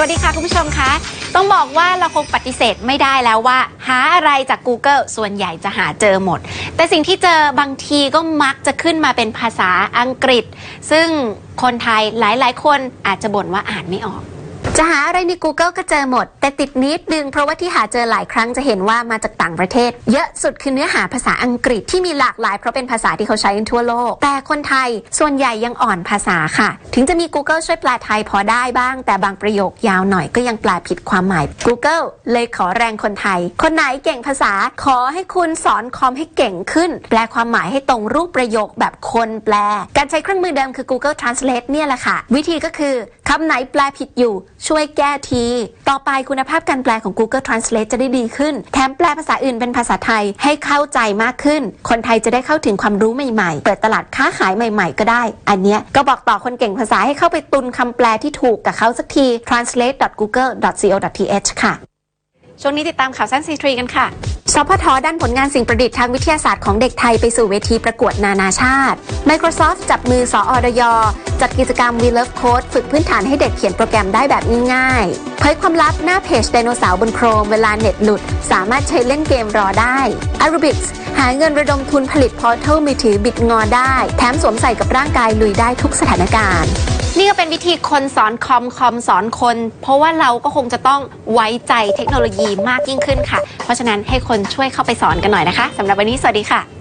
วัสดีค่ะคุณผู้ชมคะ ต้องบอกว่าเราคงปฏิเสธไม่ได้แล้วว่า หาอะไรจาก Google ส่วนใหญ่จะหาเจอหมด แต่สิ่งที่เจอบางทีก็มักจะขึ้นมาเป็นภาษาอังกฤษ ซึ่งคนไทยหลายๆ คนอาจจะบ่นว่าอ่านไม่ออก จะหาอะไรใน Google ก็เจอหมด แต่ติดนิดนึงเพราะว่าที่หาเจอหลายครั้งจะเห็นว่ามาจากต่างประเทศ เยอะสุดคือเนื้อหาภาษาอังกฤษที่มีหลากหลายเพราะเป็นภาษาที่เขาใช้กันทั่วโลก แต่คนไทยส่วนใหญ่ยังอ่อนภาษาค่ะ ถึงจะมี Google ช่วยแปลไทยพอได้บ้าง แต่บางประโยคยาวหน่อยก็ยังแปลผิดความหมาย Google เลยขอแรงคนไทย คนไหนเก่งภาษาขอให้คุณสอนคอมให้เก่งขึ้น แปลความหมายให้ตรงรูปประโยคแบบคนแปล การใช้เครื่องมือเดิมคือ Google Translate เนี่ยแหละค่ะ วิธีก็คือ คำไหนแปลผิดอยู่ ช่วยแก้ที ต่อไปคุณภาพการแปลของ Google Translate จะได้ดีขึ้น แถมแปลภาษาอื่นเป็นภาษาไทยให้เข้าใจมากขึ้น คนไทยจะได้เข้าถึงความรู้ใหม่ๆ เปิดตลาดค้าขายใหม่ ๆ ก็ได้ อันเนี้ยก็บอกต่อคนเก่งภาษาให้เข้าไปตุนคำแปลที่ถูกกับเขาสักที translate.google.co.th ค่ะ ช่วงนี้ติดตามข่าวสั้นซีทรีกันค่ะ สพทด้านผลงานสิ่งประดิษฐ์ทางวิทยาศาสตร์ของเด็กไทยไปสู่เวทีประกวดนานาชาติ Microsoft จับมือสออดย จัดกิจกรรม We Love Code ฝึกพื้นฐานให้เด็กเขียนโปรแกรมได้แบบง่ายๆเผยความลับหน้าเพจไดโนเสาร์บนโครมเวลาเน็ตหลุด สามารถใช้เล่นเกมรอได้ a r o b i c s หาเงินระดมทุนผลิตพอร์ทัลมือถือบิดงอได้ แถมสวมใส่กับร่างกายลุยได้ทุกสถานการณ์ นี่ก็เป็นวิธีคนสอนคอมคอมสอนคน เพราะว่าเราก็คงจะต้องไว้ใจเทคโนโลยีมากยิ่งขึ้นค่ะ เพราะฉะนั้นให้คนช่วยเข้าไปสอนกันหน่อยนะคะสำหรับวันนี้สวัสดีค่ะ